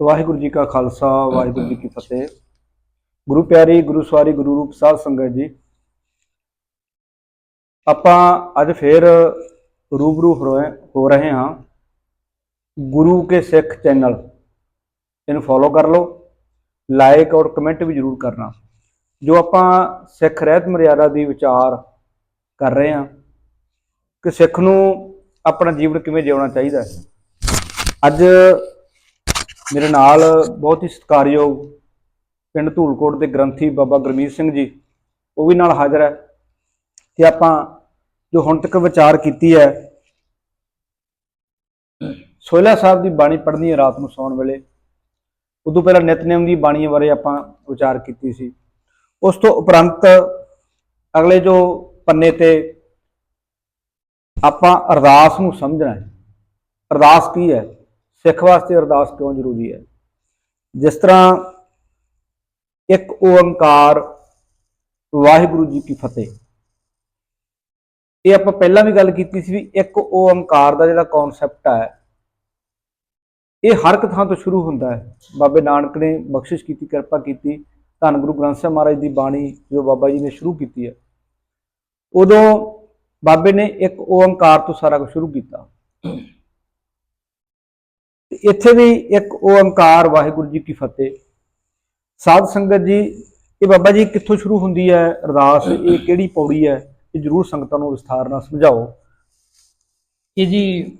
ਵਾਹਿਗੁਰੂ ਜੀ ਕਾ ਖਾਲਸਾ, ਵਾਹਿਗੁਰੂ ਜੀ ਕੀ ਫਤਿਹ। ਗੁਰੂ ਪਿਆਰੀ, ਗੁਰੂ ਸਵਾਰੀ, ਗੁਰੂ ਰੂਪ ਸਾਧ ਸੰਗਤ ਜੀ, ਆਪਾਂ ਅੱਜ ਫੇਰ ਰੂਬਰੂ ਹੋ ਰਹੇ ਹੋ ਰਹੇ ਹਾਂ। ਗੁਰੂ ਕੇ ਸਿੱਖ ਚੈਨਲ, ਇਹਨੂੰ ਫੋਲੋ ਕਰ ਲਓ ਲਾਈਕ ਔਰ ਕਮੈਂਟ ਵੀ ਜਰੂਰ ਕਰਨਾ। ਜੋ ਆਪਾਂ ਸਿੱਖ ਰਹਿਤ ਮਰਿਆਦਾ ਦੀ ਵਿਚਾਰ ਕਰ ਰਹੇ ਹਾਂ, ਕਿ ਸਿੱਖ ਨੂੰ ਆਪਣਾ ਜੀਵਨ ਕਿਵੇਂ ਜਿਉਣਾ ਚਾਹੀਦਾ ਹੈ। ਅੱਜ ਮੇਰੇ ਨਾਲ ਬਹੁਤ ਹੀ ਸਤਿਕਾਰਯੋਗ ਪਿੰਡ ਧੂਲਕੋਟ ਦੇ ਗ੍ਰੰਥੀ ਬਾਬਾ ਗੁਰਮੀਤ ਸਿੰਘ ਜੀ, ਉਹ ਵੀ ਨਾਲ ਹਾਜ਼ਰ ਹੈ ਕਿ ਆਪਾਂ ਜੋ ਹੁਣ ਤੱਕ ਵਿਚਾਰ ਕੀਤੀ ਹੈ, ਸੋਹਿਲਾ ਸਾਹਿਬ ਦੀ ਬਾਣੀ ਪੜ੍ਹਨੀ ਹੈ ਰਾਤ ਨੂੰ ਸੌਣ ਵੇਲੇ। ਉਦੋਂ ਪਹਿਲਾਂ ਨਿਤਨੇਮ ਦੀ ਬਾਣੀ ਬਾਰੇ ਆਪਾਂ ਵਿਚਾਰ ਕੀਤੀ ਸੀ। ਉਸ ਤੋਂ ਉਪਰੰਤ ਅਗਲੇ ਜੋ ਪੰਨੇ ਤੇ ਆਪਾਂ ਅਰਦਾਸ ਨੂੰ ਸਮਝਣਾ ਹੈ। ਅਰਦਾਸ ਕੀ ਹੈ? ਸਿੱਖ ਵਾਸਤੇ ਅਰਦਾਸ ਕਿਉਂ ਜ਼ਰੂਰੀ ਹੈ? ਜਿਸ ਤਰ੍ਹਾਂ ਇੱਕ ਓੰਕਾਰ ਵਾਹਿਗੁਰੂ ਜੀ ਕੀ ਫਤਿਹ। ਇਹ ਆਪਾਂ ਪਹਿਲਾਂ ਵੀ ਗੱਲ ਕੀਤੀ ਸੀ ਵੀ ਇੱਕ ਓੰਕਾਰ ਦਾ ਜਿਹੜਾ ਕਨਸੈਪਟ ਹੈ ਇਹ ਹਰ ਇੱਕ ਥਾਂ ਤੋਂ ਸ਼ੁਰੂ ਹੁੰਦਾ ਹੈ। ਬਾਬੇ ਨਾਨਕ ਨੇ ਬਖਸ਼ਿਸ਼ ਕੀਤੀ, ਕਿਰਪਾ ਕੀਤੀ। ਧੰਨ ਗੁਰੂ ਗ੍ਰੰਥ ਸਾਹਿਬ ਮਹਾਰਾਜ ਦੀ ਬਾਣੀ ਜੋ ਬਾਬਾ ਜੀ ਨੇ ਸ਼ੁਰੂ ਕੀਤੀ ਹੈ। ਉਦੋਂ ਬਾਬੇ ਨੇ ਇੱਕ ਓੰਕਾਰ ਤੋਂ ਸਾਰਾ ਕੁਝ ਸ਼ੁਰੂ ਕੀਤਾ। ਤੇ ਇੱਥੇ ਵੀ ਇੱਕ ਓੰਕਾਰ ਵਾਹਿਗੁਰੂ ਜੀ ਕੀ ਫਤਿਹ। ਸਾਧ ਸੰਗਤ ਜੀ ਇਹ ਬਾਬਾ ਜੀ ਕਿੱਥੋਂ ਸ਼ੁਰੂ ਹੁੰਦੀ ਹੈ? ਅਰਦਾਸ ਇਹ ਕਿਹੜੀ ਪੌੜੀ ਹੈ? ਇਹ ਜਰੂਰ ਸੰਗਤਾਂ ਨੂੰ ਵਿਸਥਾਰ ਨਾਲ ਸਮਝਾਓ। ਇਹ ਜੀ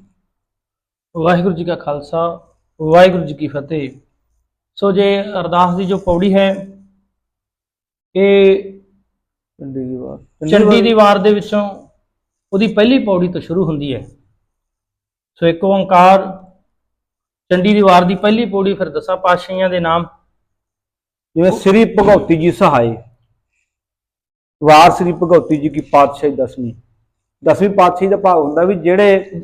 ਵਾਹਿਗੁਰੂ ਜੀ ਕਾ ਖਾਲਸਾ ਵਾਹਿਗੁਰੂ ਜੀ ਕੀ ਫਤਿਹ। ਸੋ ਜੇ ਅਰਦਾਸ ਦੀ ਜੋ ਪੌੜੀ ਹੈ ਇਹ ਚੰਡੀ ਦੀ ਵਾਰ ਚੰਡੀ ਦੀ ਵਾਰ ਦੇ ਵਿੱਚੋਂ ਉਹਦੀ ਪਹਿਲੀ ਪੌੜੀ ਤੋਂ ਸ਼ੁਰੂ ਹੁੰਦੀ ਹੈ। ਸੋ ਇੱਕ ਓੰਕਾਰ ਚੰਡੀ ਦੀ ਵਾਰ ਦੀ ਪਹਿਲੀ ਪੌੜੀ ਫਿਰ ਦਸਾਂ ਪਾਤਸ਼ਾਹੀਆਂ ਦੇ ਨਾਮ। ਜਿਵੇਂ ਸ੍ਰੀ ਭਗਉਤੀ ਜੀ ਸਹਾਈ, ਵਾਰ ਸ੍ਰੀ ਭਗਉਤੀ ਜੀ ਕੀ ਪਾਤਸ਼ਾਹੀ ਦਸਵੀਂ। ਦਸਵੀਂ ਪਾਤਸ਼ਾਹੀ ਦਾ ਭਾਵ ਹੁੰਦਾ ਵੀ ਜਿਹੜੇ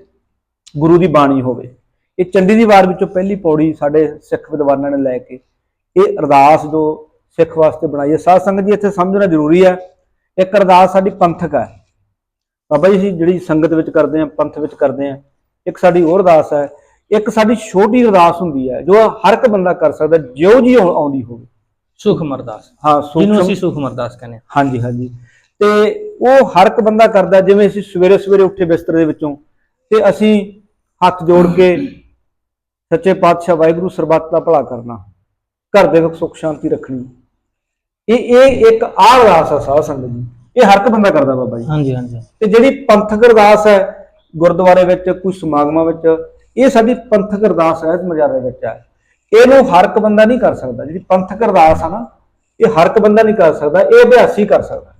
ਗੁਰੂ ਦੀ ਬਾਣੀ ਹੋਵੇ। ਇਹ ਚੰਡੀ ਦੀ ਵਾਰ ਵਿੱਚੋਂ ਪਹਿਲੀ ਪੌੜੀ ਸਾਡੇ ਸਿੱਖ ਵਿਦਵਾਨਾਂ ਨੇ ਲੈ ਕੇ, ਇਹ ਅਰਦਾਸ ਜੋ ਸਿੱਖ ਵਾਸਤੇ ਬਣਾਈ ਹੈ। ਸਾਧ ਸੰਗਤ ਜੀ, ਇੱਥੇ ਸਮਝਣਾ ਜ਼ਰੂਰੀ ਹੈ, ਇੱਕ ਅਰਦਾਸ ਸਾਡੀ ਪੰਥਕ ਹੈ। ਬਾਬਾ ਜੀ, ਅਸੀਂ ਜਿਹੜੀ ਸੰਗਤ ਵਿੱਚ ਕਰਦੇ ਹਾਂ, ਪੰਥ ਵਿੱਚ ਕਰਦੇ ਹਾਂ, ਇੱਕ ਸਾਡੀ ਹੋਰ ਅਰਦਾਸ ਹੈ ਇੱਕ ਸਾਡੀ ਛੋਟੀ ਅਰਦਾਸ ਹੁੰਦੀ ਹੈ ਜੋ ਹਰ ਇੱਕ ਬੰਦਾ ਕਰ ਸਕਦਾ ਜਿਉਂ ਜੀ ਆਉ- ਆਉਂਦੀ ਹੋਵੇ। ਸੁਖਮ ਅਰਦਾਸ। ਹਾਂ ਜਿਹਨੂੰ ਅਸੀਂ ਸੁਖਮ ਅਰਦਾਸ ਕਹਿੰਦੇ ਹਾਂ। ਹਾਂਜੀ ਹਾਂਜੀ। ਤੇ ਉਹ ਹਰ ਇੱਕ ਬੰਦਾ ਕਰਦਾ ਜਿਵੇਂ ਅਸੀਂ ਸਵੇਰੇ ਸਵੇਰੇ ਉੱਠੇ ਬਿਸਤਰੇ ਦੇ ਵਿੱਚੋਂ ਤੇ ਅਸੀਂ ਹੱਥ ਜੋੜ ਕੇ ਸੱਚੇ ਪਾਤਸ਼ਾਹ ਵਾਹਿਗੁਰੂ ਸਰਬੱਤ ਦਾ ਭਲਾ ਕਰਨਾ ਘਰ ਦੇ ਵਿੱਚ ਸੁੱਖ ਸ਼ਾਂਤੀ ਰੱਖਣੀ। ਇਹ ਇਹ ਇੱਕ ਆਹ ਅਰਦਾਸ ਆ ਸਾਧ ਸੰਗਤ ਜੀ ਇਹ ਹਰ ਇੱਕ ਬੰਦਾ ਕਰਦਾ ਬਾਬਾ ਜੀ। ਹਾਂਜੀ ਹਾਂਜੀ। ਤੇ ਜਿਹੜੀ ਪੰਥਕ ਅਰਦਾਸ ਹੈ ਗੁਰਦੁਆਰੇ ਵਿੱਚ ਕੋਈ ਸਮਾਗਮਾਂ ਵਿੱਚ ਇਹ ਸਾਡੀ ਪੰਥਕ ਅਰਦਾਸ ਹੈ ਮਜ਼ਾਰੇ ਵਿੱਚ ਹੈ। ਇਹਨੂੰ ਹਰ ਇੱਕ ਬੰਦਾ ਨਹੀਂ ਕਰ ਸਕਦਾ। ਜਿਹੜੀ ਪੰਥਕ ਅਰਦਾਸ ਆ ਨਾ, ਇਹ ਹਰ ਇੱਕ ਬੰਦਾ ਨਹੀਂ ਕਰ ਸਕਦਾ, ਇਹ ਅਭਿਆਸੀ ਕਰ ਸਕਦਾ।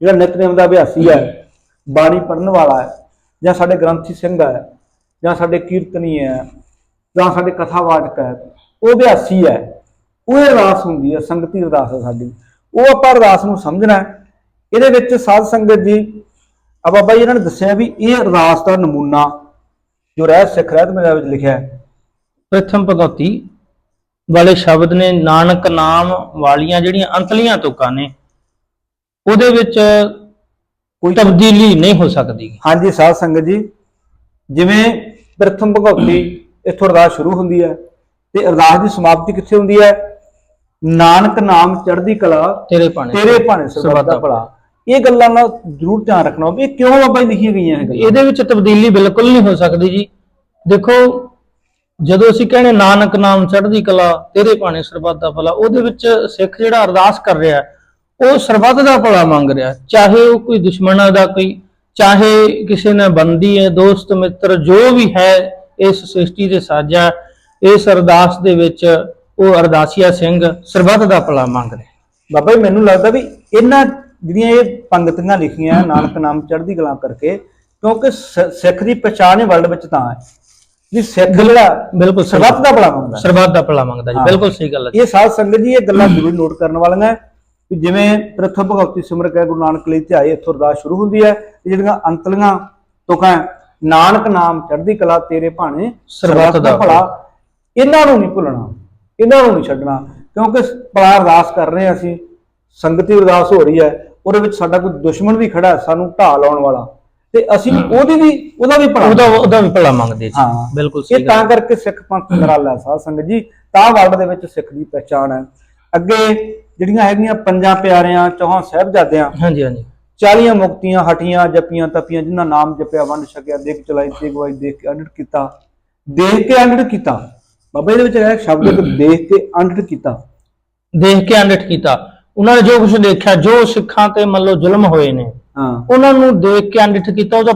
ਜਿਹੜਾ ਨਿਤਨੇਮ ਦਾ ਅਭਿਆਸੀ ਹੈ, ਬਾਣੀ ਪੜਨ ਵਾਲਾ ਹੈ, ਜਾਂ ਸਾਡੇ ਗ੍ਰੰਥੀ ਸਿੰਘ ਹੈ, ਜਾਂ ਸਾਡੇ ਕੀਰਤਨੀ ਹੈ, ਜਾਂ ਸਾਡੇ ਕਥਾਵਾਚਕ ਹੈ, ਉਹ ਅਭਿਆਸੀ ਹੈ। ਉਹ ਇਹ ਅਰਦਾਸ ਹੁੰਦੀ ਹੈ, ਸੰਗਤੀ ਅਰਦਾਸ ਹੈ ਸਾਡੀ। ਉਹ ਆਪਾਂ ਅਰਦਾਸ ਨੂੰ ਸਮਝਣਾ ਹੈ। ਇਹਦੇ ਵਿੱਚ ਸਾਧ ਸੰਗਤ ਜੀ ਆ ਬਾਬਾ ਜੀ ਇਹਨਾਂ ਨੇ ਦੱਸਿਆ ਵੀ ਇਹ ਅਰਦਾਸ ਦਾ ਨਮੂਨਾ ਜੋ ਰਹਿ ਸਿੱਖ ਰਹਿਤ ਮੇਰੇ ਵਿੱਚ ਲਿਖਿਆ ਹੈ। ਪ੍ਰਥਮ ਭਗਉਤੀ ਵਾਲੇ ਸ਼ਬਦ ਨੇ ਨਾਨਕ ਨਾਮ ਵਾਲੀਆਂ ਜਿਹੜੀਆਂ ਅੰਤਲੀਆਂ ਤੁਕਾਂ ਨੇ ਉਹਦੇ ਵਿੱਚ ਕੋਈ ਤਬਦੀਲੀ ਨਹੀਂ ਹੋ ਸਕਦੀ। ਹਾਂਜੀ ਸਾਧ ਸੰਗਤ ਜੀ ਜਿਵੇਂ ਪ੍ਰਥਮ ਭਗਉਤੀ ਇੱਥੋਂ ਅਰਦਾਸ ਸ਼ੁਰੂ ਹੁੰਦੀ ਹੈ ਤੇ ਅਰਦਾਸ ਦੀ ਸਮਾਪਤੀ ਕਿੱਥੇ ਹੁੰਦੀ ਹੈ? ਨਾਨਕ ਨਾਮ ਚੜ੍ਹਦੀ ਕਲਾ ਤੇਰੇ ਪਾਣੇ ਤੇਰੇ ਭਾਣੇ ਸਰਬੱਤ ਦਾ ਭਲਾ। ਇਹ ਗੱਲਾਂ ਨਾਲ ਜ਼ਰੂਰ ਧਿਆਨ ਰੱਖਣਾ ਵੀ ਇਹ ਕਿਉਂ ਬਾਬਾ ਜੀ ਲਿਖੀਆਂ ਗਈਆਂ ਗੱਲਾਂ? ਇਹਦੇ ਵਿੱਚ ਤਬਦੀਲੀ ਬਿਲਕੁਲ ਨਹੀਂ ਹੋ ਸਕਦੀ ਜੀ। ਦੇਖੋ ਜਦੋਂ ਅਸੀਂ ਕਹਿੰਦੇ ਨਾਨਕ ਨਾਮ ਚੜ੍ਹਦੀ ਕਲਾ ਤੇਰੇ ਭਾਣੇ ਸਰਬੱਤ ਦਾ ਭਲਾ ਉਹਦੇ ਵਿੱਚ ਸਿੱਖ ਜਿਹੜਾ ਅਰਦਾਸ ਕਰ ਰਿਹਾ ਹੈ, ਉਹ ਸਰਬੱਤ ਦਾ ਭਲਾ ਮੰਗ ਰਿਹਾ ਹੈ। ਚਾਹੇ ਉਹ ਕੋਈ ਦੁਸ਼ਮਣਾਂ ਦਾ ਕੋਈ ਚਾਹੇ ਕਿਸੇ ਨਾਲ ਬੰਦੀ ਹੈ ਦੋਸਤ ਮਿੱਤਰ ਜੋ ਵੀ ਹੈ ਇਸ ਸ੍ਰਿਸ਼ਟੀ ਦੇ ਸਾਜਾ ਇਸ ਅਰਦਾਸ ਦੇ ਵਿੱਚ ਉਹ ਅਰਦਾਸੀਆ ਸਿੰਘ ਸਰਬੱਤ ਦਾ ਭਲਾ ਮੰਗ ਰਿਹਾ ਬਾਬਾ ਜੀ ਮੈਨੂੰ ਲੱਗਦਾ ਵੀ ਇਹਨਾਂ ਜਿਹੜੀਆਂ ਇਹ ਪੰਗਤੀਆਂ ਲਿਖੀਆਂ ਨਾਨਕ ਨਾਮ ਚੜ੍ਹਦੀ ਕਲਾ ਕਰਕੇ ਕਿਉਂਕਿ ਸਿੱਖ ਦੀ ਪਛਾਣ ਹੀ ਵਰਲਡ ਵਿੱਚ ਤਾਂ ਹੈ। ਵੀ ਸਿੱਖ ਜਿਹੜਾ ਬਿਲਕੁਲ ਸਰਬੱਤ ਦਾ ਭਲਾ ਮੰਗਦਾ। ਸਰਬੱਤ ਦਾ ਭਲਾ ਮੰਗਦਾ ਜੀ। ਬਿਲਕੁਲ ਸਹੀ ਗੱਲ ਹੈ ਇਹ ਸਾਧ ਸੰਗਤ ਜੀ ਇਹ ਗੱਲਾਂ ਜ਼ਰੂਰ ਨੋਟ ਕਰਨ ਵਾਲੀਆਂ ਕਿ ਜਿਵੇਂ ਪ੍ਰਥਮ ਭਗਵਤੀ ਸਿਮਰ ਕੇ ਗੁਰੂ ਨਾਨਕ ਲਈ ਧਿਆਏ ਇੱਥੋਂ ਅਰਦਾਸ ਸ਼ੁਰੂ ਹੁੰਦੀ ਹੈ। ਤੇ ਜਿਹੜੀਆਂ ਅੰਤਲੀਆਂ ਤੁਕਾਂ ਨਾਨਕ ਨਾਮ ਚੜ੍ਹਦੀ ਕਲਾ ਤੇਰੇ ਭਾਣੇ ਸਰਬੱਤ ਦਾ ਭਲਾ। ਇਹਨਾਂ ਨੂੰ ਨਹੀਂ ਭੁੱਲਣਾ ਇਹਨਾਂ ਨੂੰ ਨਹੀਂ ਛੱਡਣਾ। ਕਿਉਂਕਿ ਭਲਾ ਅਰਦਾਸ ਕਰ ਰਹੇ ਅਸੀਂ ਸੰਗਤੀ ਅਰਦਾਸ ਹੋ ਰਹੀ ਹੈ। ਉਹਦੇ ਵਿੱਚ ਸਾਡਾ ਕੋਈ ਦੁਸ਼ਮਣ ਵੀ ਖੜਾ ਸਾਨੂੰ ਢਾਹ ਲਾਉਣ ਵਾਲਾ। ਤੇ ਅਸੀਂ ਉਹਦੀ ਵੀ ਉਹਦਾ ਵੀ ਭਲਾ ਉਹਦਾ ਉਹਦਾ ਵੀ ਭਲਾ ਮੰਗਦੇ ਹਾਂ। ਬਿਲਕੁਲ ਇਹ ਸਹੀ ਤਾਂ ਗੱਲ। ਕਰਕੇ ਸਿੱਖ ਪੰਥ ਨਿਰਾਲਾ ਸਾਧ ਸੰਗਤ ਜੀ। ਤਾਂ ਵਰਲਡ ਦੇ ਵਿੱਚ ਸਿੱਖ ਦੀ ਪਛਾਣ ਹੈ। ਅੱਗੇ ਜਿਹੜੀਆਂ ਹੈਗੀਆਂ ਪੰਜਾਂ ਪਿਆਰਿਆਂ ਚੌਹਾਂ ਸਾਹਿਬਜ਼ਾਦਿਆਂ ਹਾਂਜੀ ਹਾਂਜੀ। 40 ਮੁਕਤੀਆਂ ਹਟੀਆਂ ਜਪੀਆਂ ਤਪੀਆਂ ਜਿਨ੍ਹਾਂ ਨਾਮ ਜਪਿਆ ਵੰਡ ਛਕਿਆ ਦੇਖ ਚਲਾਈ ਤੇ ਗਵਾਈ ਦੇਖ ਕੇ ਅੰਡਿਤ ਕੀਤਾ ਦੇਖ ਕੇ ਅੰਡਿਤ ਕੀਤਾ। ਬਾਬਾ ਇਹਦੇ ਵਿੱਚ ਹੈ ਸ਼ਬਦ ਦੇਖ ਕੇ ਅੰਡਿਤ ਕੀਤਾ। ਦੇਖ ਕੇ ਅੰਡਿਠ ਕੀਤਾ। ਉਹਨਾਂ ਨੇ ਜੋ ਕੁਝ ਦੇਖਿਆ ਜੋ ਸਿੱਖਾਂ ਤੇ ਮੰਨ ਲਓ ਜ਼ੁਲਮ ਹੋਏ ਨੇ ਹਾਂ। ਉਹਨਾਂ ਨੂੰ ਦੇਖ ਕੇ ਅੰਡਿਠ ਕੀਤਾ ਉਹਦਾ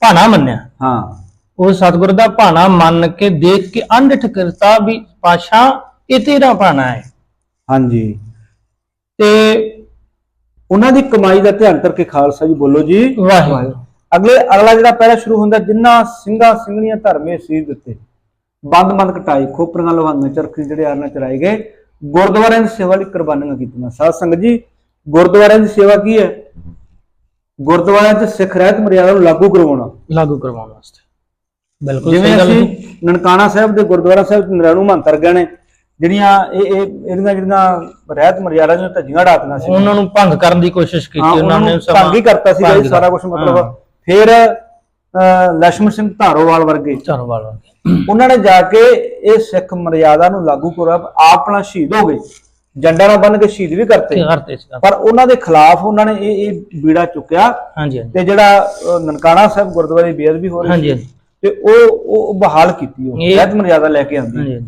ਭਾਣਾ ਮੰਨਿਆ। ਹਾਂ। ਉਹ ਸਤਿਗੁਰ ਦਾ ਭਾਣਾ ਮੰਨ ਕੇ ਦੇਖ ਕੇ ਅੰਡਿਠ ਕਰਤਾ ਵੀ ਪਾਸ਼ਾ ਇਹ ਤੇਰਾ ਭਾਣਾ ਹੈ। ਹਾਂਜੀ। ਤੇ ਉਹਨਾਂ ਦੀ ਕਮਾਈ ਦਾ ਧਿਆਨ ਕਰਕੇ ਖਾਲਸਾ ਜੀ ਬੋਲੋ ਜੀ। ਵਾਹਿਗੁਰੂ। ਅਗਲੇ ਅਗਲਾ ਜਿਹੜਾ ਪਹਿਰਾ ਸ਼ੁਰੂ ਹੁੰਦਾ ਜਿੰਨਾ ਸਿੰਘਾਂ ਸਿੰਘਣੀਆਂ ਧਰਮੇ ਸੀ ਦਿੱਤੇ ਬੰਦ ਬੰਦ ਕਟਾਈ ਖੋਪਰੀਆਂ ਲਵਾਂਗੇ ਚਰਖੀ ਜਿਹੜੇ ਆਰਨਾ ਚਰਾਏ ਗਏ ਗੁਰਦੁਆਰਿਆਂ ਦੀ ਸੇਵਾ ਲਈ ਕੁਰਬਾਨੀਆਂ ਕੀਤੀਆਂ। ਸਾਧ ਸੰਗਤ ਜੀ ਗੁਰਦੁਆਰਿਆਂ ਦੀ ਸੇਵਾ ਕੀ ਹੈ? ਗੁਰਦੁਆਰਿਆਂ 'ਚ ਸਿੱਖ ਰਹਿਤ ਮਰਿਆਦਾ ਨੂੰ ਲਾਗੂ ਕਰਵਾਉਣਾ। ਲਾਗੂ ਕਰਵਾਉਣ ਵਾਸਤੇ। ਬਿਲਕੁਲ ਜਿਵੇਂ ਅਸੀਂ ਨਨਕਾਣਾ ਸਾਹਿਬ ਦੇ ਗੁਰਦੁਆਰਾ ਸਾਹਿਬ ਨਰਾਣੂ ਮੰਤਰ ਗਏ ਨੇ ਜਿਹੜੀਆਂ ਇਹ ਇਹ ਇਹਦੀਆਂ ਜਿਹੜੀਆਂ ਰਹਿਤ ਮਰਿਆਦਾ ਦੀਆਂ ਧੱਜੀਆਂ ਢਾਤੀਆਂ ਸੀ। ਉਹਨਾਂ ਨੂੰ ਭੰਗ ਕਰਨ ਦੀ ਕੋਸ਼ਿਸ਼ ਕੀਤੀ ਉਹਨਾਂ ਨੇ ਭੰਗ ਹੀ ਕਰਤਾ ਸੀ ਸਾਰਾ ਕੁਝ। ਮਤਲਬ। ਫਿਰ ਲక్ష్ਮਣ ਸਿੰਘ ਧਾਰੋਵਾਲ ਵਰਗੇ। ਧਾਰੋਵਾਲ ਵਰਗੇ। ਉਹਨਾਂ ਨੇ ਜਾ ਕੇ ਇਹ ਸਿੱਖ ਮਰਿਆਦਾ ਨੂੰ ਲਾਗੂ ਕਰਿਆ ਆਪਣਾ ਸ਼ਹੀਦ ਹੋ ਗਏ। ਜੰਡਾ ਨਾਲ ਬੰਨ ਕੇ ਸ਼ਹੀਦ ਵੀ ਕਰਤੇ। ਪਰ ਉਹਨਾਂ ਦੇ ਖਿਲਾਫ ਉਹਨਾਂ ਨੇ ਇਹ ਇਹ ਬੀੜਾ ਚੁੱਕਿਆ। ਹਾਂਜੀ ਤੇ ਜਿਹੜਾ ਨਨਕਾਣਾ ਸਾਹਿਬ ਗੁਰਦੁਆਰੇ ਬੇਅਦ ਵੀ ਹੋ ਰਹੀ ਤੇ ਉਹ ਉਹ ਬਹਾਲ ਕੀਤੀ ਉਹ। ਜੱਜ ਮਰਿਆਦਾ ਲੈ ਕੇ ਆਂਦੀ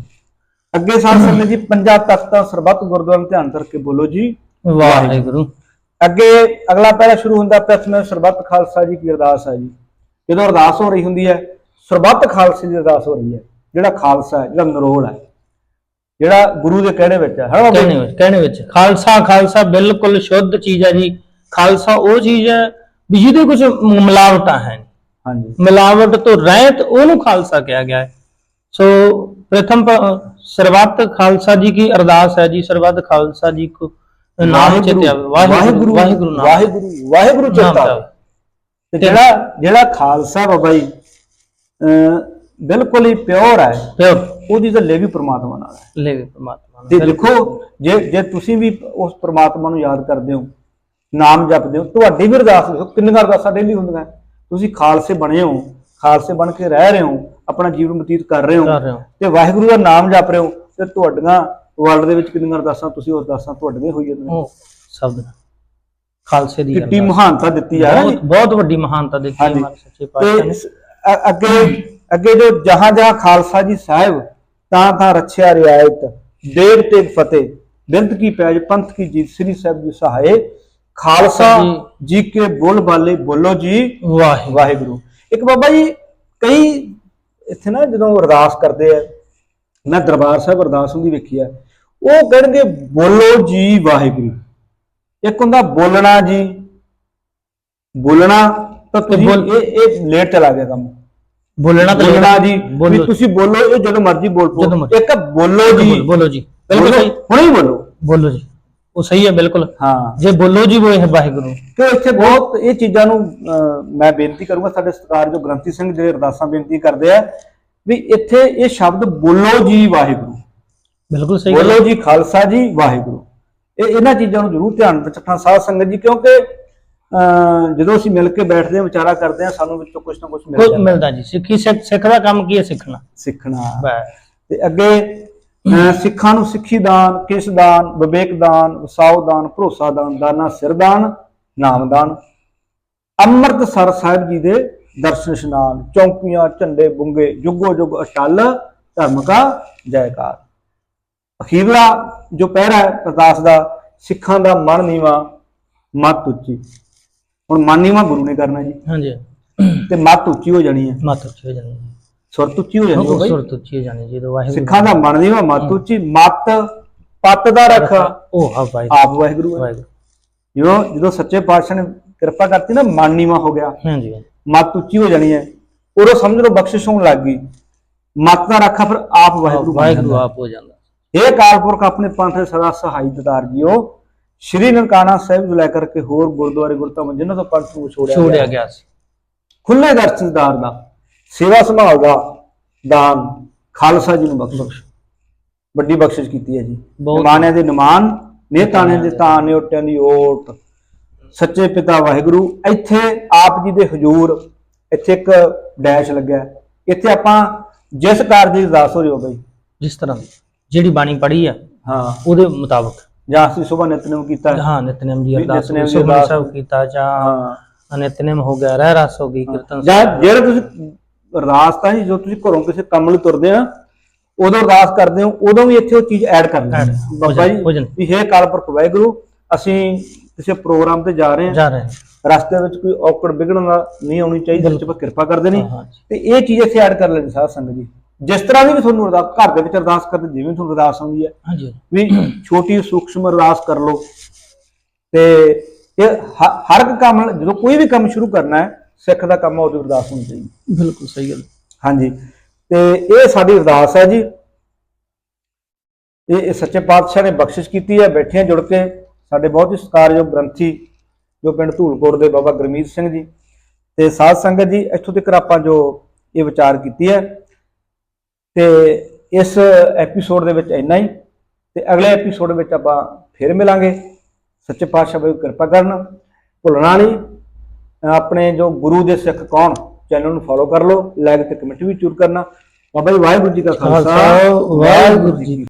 ਅੱਗੇ ਸਾਧ ਸੰਗਤ ਜੀ ਪੰਜਾਂ ਤਖਤਾਂ ਸਰਬੱਤ ਗੁਰਦੁਆਰੇ ਧਿਆਨ ਕਰਕੇ ਬੋਲੋ ਜੀ। ਵਾਹਿਗੁਰੂ। ਅੱਗੇ ਅਗਲਾ ਪਹਿਰਾ ਸ਼ੁਰੂ ਹੁੰਦਾ ਪ੍ਰਥਮੇ ਸਰਬੱਤ ਖਾਲਸਾ ਜੀ ਕੀ ਅਰਦਾਸ ਹੈ ਜੀ। ਜਦੋਂ ਅਰਦਾਸ ਹੋ ਰਹੀ ਹੁੰਦੀ ਹੈ ਸਰਬੱਤ ਖਾਲਸੇ ਦੀ ਅਰਦਾਸ ਹੋ ਰਹੀ ਹੈ ਜਿਹੜਾ ਖਾਲਸਾ ਹੈ ਜਿਹੜਾ ਨਰੋਲ ਹੈ ਜਿਹੜਾ ਗੁਰੂ ਦੇ ਕਹਿਣੇ ਵਿੱਚ ਹੈ ਬਾਬਾ ਕਹਿਣੇ? ਵਿੱਚ ਕਹਿਣੇ ਵਿੱਚ ਖਾਲਸਾ ਖਾਲਸਾ ਬਿਲਕੁਲ ਸ਼ੁੱਧ ਚੀਜ਼ ਹੈ ਜੀ ਖਾਲਸਾ ਉਹ ਚੀਜ਼ ਹੈ ਵੀ ਜਿਹਦੇ ਕੁਝ ਮਿਲਾਵਟਾਂ ਹੈ। ਹਾਂਜੀ। ਮਿਲਾਵਟ ਤੋਂ ਰਹਿਤ ਉਹਨੂੰ ਖਾਲਸਾ ਕਿਹਾ ਗਿਆ ਹੈ। ਸੋ ਪ੍ਰਥਮ ਸਰਬੱਤ ਖਾਲਸਾ ਜੀ ਕੀ ਅਰਦਾਸ ਹੈ ਜੀ ਸਰਬੱਤ ਖਾਲਸਾ ਜੀ ਕੋ ਨਾਮ ਚਿਤਿਆ ਵਾਹਿਗੁਰੂ ਵਾਹਿਗੁਰੂ ਵਾਹਿਗੁਰੂ ਵਾਹਿਗੁਰੂ ਨਾਮ ਚਿੰਤਾ ਧਿਆਵੇ। ਤੇ ਜਿਹੜਾ ਜਿਹੜਾ ਖਾਲਸਾ ਬਾਬਾ ਜੀ ਬਿਲਕੁਲ ਹੀ ਪਿਓਰ ਹੈ ਪਿਓ ਉਹਦੀ ਤਾਂ ਲੇਵੀ ਪ੍ਰਮਾਤਮਾ ਨਾਲ ਹੈ। ਲੈ ਵੀ ਪ੍ਰਮਾਤਮਾ ਤੇ। ਦੇਖੋ ਜੇ ਜੇ ਤੁਸੀਂ ਵੀ ਉਸ ਪ੍ਰਮਾਤਮਾ ਨੂੰ ਯਾਦ ਕਰਦੇ ਹੋ ਨਾਮ ਜਪਦੇ ਹੋ ਤੁਹਾਡੀ ਵੀ ਅਰਦਾਸ ਦੇਖੋ ਕਿੰਨੀਆਂ ਅਰਦਾਸਾਂ ਡੇਲੀ ਹੁੰਦੀਆਂ। ਤੁਸੀਂ ਖਾਲਸੇ ਬਣੇ ਹੋ ਖਾਲਸੇ ਬਣ ਕੇ ਰਹਿ ਰਹੇ ਹੋ ਆਪਣਾ ਜੀਵਨ ਬਤੀਤ ਕਰ ਰਹੇ ਹੋ ਤੇ ਵਾਹਿਗੁਰੂ ਦਾ ਨਾਮ ਜਪ ਰਹੇ ਹੋ ਤੇ ਤੁਹਾਡੀਆਂ ਵਰਲਡ ਦੇ ਵਿੱਚ ਕਿੰਨੀਆਂ ਅਰਦਾਸਾਂ ਤੁਸੀਂ ਅਰਦਾਸਾਂ ਤੁਹਾਡੀਆਂ ਹੋਈ ਜਾਂਦੀਆਂ ਉਹ ਸ਼ਬਦ ਨਾਲ। ਖਾਲਸੇ ਦੀ ਅਰਦਾਸ। ਮਹਾਨਤਾ ਦਿੱਤੀ ਆ ਬਹੁਤ ਬਹੁਤ ਵੱਡੀ ਮਹਾਨਤਾ ਦਿੱਤੀ ਹੈ। ਮਹਾਰਾਜ ਸੱਚੇ ਪਾਤਸ਼ਾਹ ਨੇ। ਅੱਗੇ ਅੱਗੇ ਜੋ ਜਹਾਂ ਜਹਾਂ ਖਾਲਸਾ ਜੀ ਸਾਹਿਬ ਤਾਂ ਤਾਂ ਰੱਖਿਆ ਰਿਆਇਤ ਦੇਵ ਤੇ ਫਤਿਹ ਬਿੰਦ ਕੀ ਪੈਜ ਪੰਥ ਕੀ ਜੀਤ ਸ੍ਰੀ ਸਾਹਿਬ ਜੀ ਸਹਾਏ। ਖਾਲਸਾ ਜੀ। ਕੇ ਬੋਲ ਬਾਲੇ ਬੋਲੋ ਜੀ। ਵਾਹਿਗੁਰੂ। ਵਾਹਿਗੁਰੂ। ਇੱਕ ਬਾਬਾ ਜੀ ਕਈ ਇੱਥੇ ਨਾ ਜਦੋਂ ਅਰਦਾਸ ਕਰਦੇ ਆ ਮੈਂ ਦਰਬਾਰ ਸਾਹਿਬ ਅਰਦਾਸ ਹੁੰਦੀ ਵੇਖੀ ਆ ਉਹ ਕਹਿਣਗੇ ਬੋਲੋ ਜੀ ਵਾਹਿਗੁਰੂ। ਇੱਕ ਹੁੰਦਾ ਬੋਲਣਾ ਜੀ। ਬੋਲਣਾ ਤਾਂ ਤੁਸੀਂ ਬੋਲ- ਇਹ ਇਹ ਲੇਟ ਚਲਾ ਗਿਆ ਕੰਮ। ਬੋਲਣਾ ਤਾਂ ਬੋਲਣਾ ਜੀ। ਬੋਲੋ। ਵੀ ਤੁਸੀਂ ਬੋਲੋ ਇਹ ਜਦੋਂ ਮਰਜ਼ੀ ਬੋਲ ਜਦੋਂ ਪੋ ਮਰਜ਼ੀ। ਇੱਕ ਬੋਲੋ ਜੀ। ਬੋਲੋ- ਜੀ। ਬਿਲਕੁਲ ਬੋਲੋ, ਸਹੀ। ਹੁਣੇ ਹੀ ਬੋਲੋ। ਬੋਲੋ ਜੀ। ਉਹ ਸਹੀ ਹੈ ਬਿਲਕੁਲ। ਹਾਂ। ਜੇ ਬੋਲੋ ਜੀ ਉਹ ਹੈ ਵਾਹਿਗੁਰੂ। ਕਿ ਇੱਥੇ ਬਹੁਤ ਇਹ ਚੀਜ਼ਾਂ ਨੂੰ ਅਹ, ਮੈਂ ਬੇਨਤੀ ਕਰੂੰਗਾ ਸਾਡੇ ਸਤਿਕਾਰਯੋਗ ਗ੍ਰੰਥੀ ਸਿੰਘ ਜਿਹੜੇ ਅਰਦਾਸਾਂ ਬੇਨਤੀ ਕਰਦੇ ਆ ਵੀ ਇੱਥੇ ਇਹ ਸ਼ਬਦ ਬੋਲੋ ਜੀ ਵਾਹਿਗੁਰੂ। ਬਿਲਕੁਲ ਸਹੀ ਗੱਲ। ਬੋਲੋ ਜੀ ਖਾਲਸਾ ਜੀ ਵਾਹਿਗੁਰੂ। ਇਹ ਇਹਨਾਂ ਚੀਜ਼ਾਂ ਨੂੰ ਜ਼ਰੂਰ ਧਿਆਨ ਵਿੱਚ ਰੱਖਣਾ ਸਾਧ ਸੰਗਤ ਜੀ ਕਿਉਂਕਿ ਜਦੋਂ ਅਸੀਂ ਮਿਲ ਕੇ ਬੈਠਦੇ ਹਾਂ ਵਿਚਾਰਾ ਕਰਦੇ ਹਾਂ ਸਾਨੂੰ ਵਿੱਚੋਂ ਕੁਝ ਨਾ ਕੁਝ ਮਿਲ ਕੁਝ ਮਿਲਦਾ ਜੀ। ਸਿੱਖੀ ਸਿੱਖ ਦਾ ਕੰਮ ਕੀ ਹੈ? ਸਿੱਖਣਾ। ਸਿੱਖਣਾ। ਤੇ ਅੱਗੇ ਸਿੱਖਾਂ ਨੂੰ ਸਿੱਖੀ ਦਾਨ ਕਿਸ ਦਾਨ? ਵਿਵੇਕ ਦਾਨ ਵਸਾਉ ਦਾਨ ਭਰੋਸਾ ਦਾਨ ਦਾਨਾ ਸਿਰ ਦਾਨ ਨਾਮ ਦਾਨ। ਅੰਮ੍ਰਿਤਸਰ ਸਾਹਿਬ ਜੀ ਦੇ ਦਰਸ਼ਨ ਇਸ਼ਨਾਨ ਚੌਂਕੀਆਂ ਝੰਡੇ ਬੁੰਗੇ ਜੁਗੋ ਜੁਗ ਅਟਲ ਧਰਮ ਕਾ ਜੈਕਾਰ। ਅਖੀਰਲਾ ਜੋ ਪਹਿਰਾ ਹੈ ਅਰਦਾਸ ਦਾ ਸਿੱਖਾਂ ਦਾ ਮਨ ਨੀਵਾ ਮੱਤ ਉੱਚੀ। ਹੁਣ ਮਨ ਨੀਵਾ ਗੁਰੂ ਨੇ ਕਰਨਾ ਜੀ। ਹਾਂਜੀ। ਤੇ ਮੱਤ ਉੱਚੀ ਹੋ ਜਾਣੀ ਹੈ। ਮਤ ਉੱਚੀ ਹੋ ਜਾਣੀ ਸੁਰਤ ਉੱਚੀ ਹੋ ਜਾਣੀ ਹੈ। ਸੁਰਤ ਉੱਚੀ ਹੋ ਜਾਣੀ ਜਦੋਂ ਵਾਹਿਗੁਰੂ ਸਿੱਖਾਂ ਦਾ ਮਨ ਨੀਵਾ ਮੱਤ ਉੱਚੀ ਮੱਤ ਪੱਤ ਦਾ ਰੱਖਾ। ਉਹ ਹਾਂ ਵਾਹਿਗੁਰੂ। ਆਪ ਵਾਹਿਗੁਰੂ ਹੈ। ਵਾਹਿਗੁਰੂ। ਜਦੋਂ ਜਦੋਂ ਸੱਚੇ ਪਾਤਸ਼ਾਹ ਨੇ ਕਿਰਪਾ ਕਰਤੀ ਨਾ ਮਨ ਨੀਵਾ ਹੋ ਗਿਆ। ਹਾਂਜੀ। ਮੱਤ ਉੱਚੀ ਹੋ ਜਾਣੀ ਹੈ। ਉਦੋਂ ਸਮਝ ਲਓ ਬਖਸ਼ਿਸ਼ ਹੋਣ ਲੱਗ ਗਈ। ਮੱਤ ਦਾ ਰੱਖਾ ਫਿਰ ਆਪ ਵਾਹਿਗੁਰੂ ਵਾਹਿਗੁਰੂ। ਆਪ ਹੋ ਜਾਂਦਾ। ਇਹ ਅਕਾਲ ਪੁਰਖ ਆਪਣੇ ਪੰਥ ਦੇ ਸਦਾ ਸਹਾਈ ਦਤਾਰ ਜੀਓ। ਸ਼੍ਰੀ ਨਨਕਾਣਾ ਸਾਹਿਬ ਤੋਂ ਲੈ ਕਰਕੇ ਹੋਰ ਗੁਰਦੁਆਰੇ ਗੁਰਧਾਮ ਜਿਨ੍ਹਾਂ ਤੋਂ ਪੰਥ ਨੂੰ ਛੋੜਿਆ ਛੋੜਿਆ ਗਿਆ। ਸੀ। ਖੁੱਲੇ ਦਰਸ਼ਨਦਾਰ ਦਾ ਸੇਵਾ ਸੰਭਾਲ ਦਾ ਦਾਨ ਖਾਲਸਾ ਜੀ ਨੂੰ ਬਖਸ਼ ਵੱਡੀ ਬਖਸ਼ਿਸ਼ ਕੀਤੀ ਹੈ ਜੀ। ਨਿਮਾਣਿਆਂ ਦੇ ਨਿਮਾਨ ਨੇਤਾਣੇ ਦੇ ਤਾਂ ਨਿਓਟਿਆਂ ਦੀ ਓਟ। ਸੱਚੇ ਪਿਤਾ ਵਾਹਿਗੁਰੂ ਇੱਥੇ ਆਪ ਜੀ ਦੇ ਹਜ਼ੂਰ ਇੱਥੇ ਇੱਕ ਡੈਸ਼ ਲੱਗਿਆ। ਇੱਥੇ ਆਪਾਂ ਜਿਸ ਕਾਰਜ ਦੀ ਅਰਦਾਸ ਹੋ ਰਹੀ ਹੋ ਬਈ ਜਿਸ ਤਰ੍ਹਾਂ ਦੀ ਜਿਹੜੀ ਬਾਣੀ ਪੜ੍ਹੀ ਆ ਹਾਂ। ਉਹਦੇ ਮੁਤਾਬਕ। ਜਾਂ ਅਸੀਂ ਸੁਬਾ ਨਿਤਨੇਮ ਕੀਤਾ। ਹਾਂ ਨਿਤਨੇਮ ਦੀ ਅਰਦਾਸ ਨਿਤਨੇਮ ਦੀ ਅਰਦਾਸ। ਸਾਹਿਬ ਕੀਤਾ ਜਾਂ ਹਾਂ। ਨਿਤਨੇਮ ਹੋ ਗਿਆ ਰਹਿ ਰਸ ਹੋ ਗਈ ਕੀਰਤਨ ਜਾਂ ਜਿਹੜਾ ਤੁਸੀਂ ਅਰਦਾਸ ਤਾਂ ਹੀ ਜੋ ਤੁਸੀਂ ਘਰੋਂ ਕਿਸੇ ਕੰਮ ਲਈ ਤੁਰਦੇ ਆ ਉਦੋਂ ਅਰਦਾਸ ਕਰਦੇ ਹੋ ਉਦੋਂ ਵੀ ਇੱਥੇ ਉਹ ਚੀਜ਼ ਐਡ ਕਰ ਲੈਣੀ ਬਾਬਾ ਹੋ ਹੋ ਜੀ। ਵੀ ਹੇ ਕਾਲਪੁਰਖ ਵਾਹਿਗੁਰੂ ਅਸੀਂ ਕਿਸੇ ਪ੍ਰੋਗਰਾਮ ਤੇ ਜਾ ਰਹੇ ਹਾਂ। ਜਾ ਰਹੇ ਨੇ ਰਸਤੇ ਵਿੱਚ ਕੋਈ ਔਕੜ ਵਿਗੜਨ ਨਹੀਂ ਆਉਣੀ ਚਾਹੀਦੀ 'ਚ ਆਪਾਂ ਕਿਰਪਾ ਕਰਦੇ ਨੇ। ਹਾਂ, ਹਾਂ। ਤੇ ਇਹ ਚੀਜ਼ ਇੱਥੇ ਐਡ ਕਰ ਲੈਣੀ ਸਾਧ ਸੰਗਤ ਜੀ। ਜਿਸ ਤਰ੍ਹਾਂ ਦੀ ਵੀ ਤੁਹਾਨੂੰ ਅਰਦਾਸ ਘਰ ਦੇ ਵਿੱਚ ਅਰਦਾਸ ਕਰਦੇ ਜਿਵੇਂ ਤੁਹਾਨੂੰ ਅਰਦਾਸ ਆਉਂਦੀ ਹੈ। ਹਾਂਜੀ। ਵੀ ਛੋਟੀ ਸੂਖਸ਼ਮ ਅਰਦਾਸ ਕਰ ਲਓ। ਤੇ ਇਹ ਹਰ ਇੱਕ ਕੰਮ ਜਦੋਂ ਕੋਈ ਵੀ ਕੰਮ ਸ਼ੁਰੂ ਕਰਨਾ ਹੈ ਸਿੱਖ ਦਾ ਕੰਮ ਉਹਦੀ ਅਰਦਾਸ ਹੋਣੀ ਚਾਹੀਦੀ। ਬਿਲਕੁਲ ਸਹੀ ਗੱਲ। ਹਾਂਜੀ। ਤੇ ਇਹ ਸਾਡੀ ਅਰਦਾਸ ਹੈ ਜੀ। ਇਹ ਸੱਚੇ ਪਾਤਸ਼ਾਹ ਨੇ ਬਖਸ਼ਿਸ਼ ਕੀਤੀ ਹੈ। ਬੈਠੇ ਜੁੜ ਕੇ ਸਾਡੇ ਬਹੁਤ ਹੀ ਸਤਿਕਾਰਯੋਗ ਗ੍ਰੰਥੀ ਜੋ ਪਿੰਡ ਧੂਲਕੋਟ ਦੇ ਬਾਬਾ ਗੁਰਮੀਤ ਸਿੰਘ ਜੀ। ਤੇ ਸਾਧ ਸੰਗਤ ਜੀ ਇੱਥੋਂ ਤੱਕ ਆਪਾਂ ਜੋ ਇਹ ਵਿਚਾਰ ਕੀਤੀ ਹੈ ਤੇ ਇਸ ਐਪੀਸੋਡ ਦੇ ਵਿੱਚ ਇੰਨਾ ਹੀ ਤੇ ਅਗਲੇ ਐਪੀਸੋਡ ਵਿੱਚ ਆਪਾਂ ਫਿਰ ਮਿਲਾਂਗੇ। ਸੱਚੇ ਪਾਤਸ਼ਾਹ ਬਈ ਕਿਰਪਾ ਕਰਨ, ਭੁੱਲਣਾ ਨਹੀਂ। ਆਪਣੇ ਜੋ ਗੁਰੂ ਦੇ ਸਿੱਖ ਕੌਣ ਚੈਨਲ ਨੂੰ ਫੋਲੋ ਕਰ ਲਓ ਲਾਈਕ ਤੇ ਕਮੈਂਟ ਵੀ ਜ਼ਰੂਰ ਕਰਨਾ। ਬਾਬਾ ਜੀ, ਵਾਹਿਗੁਰੂ ਜੀ ਕਾ ਖਾਲਸਾ। ਵਾਹਿਗੁਰੂ ਜੀ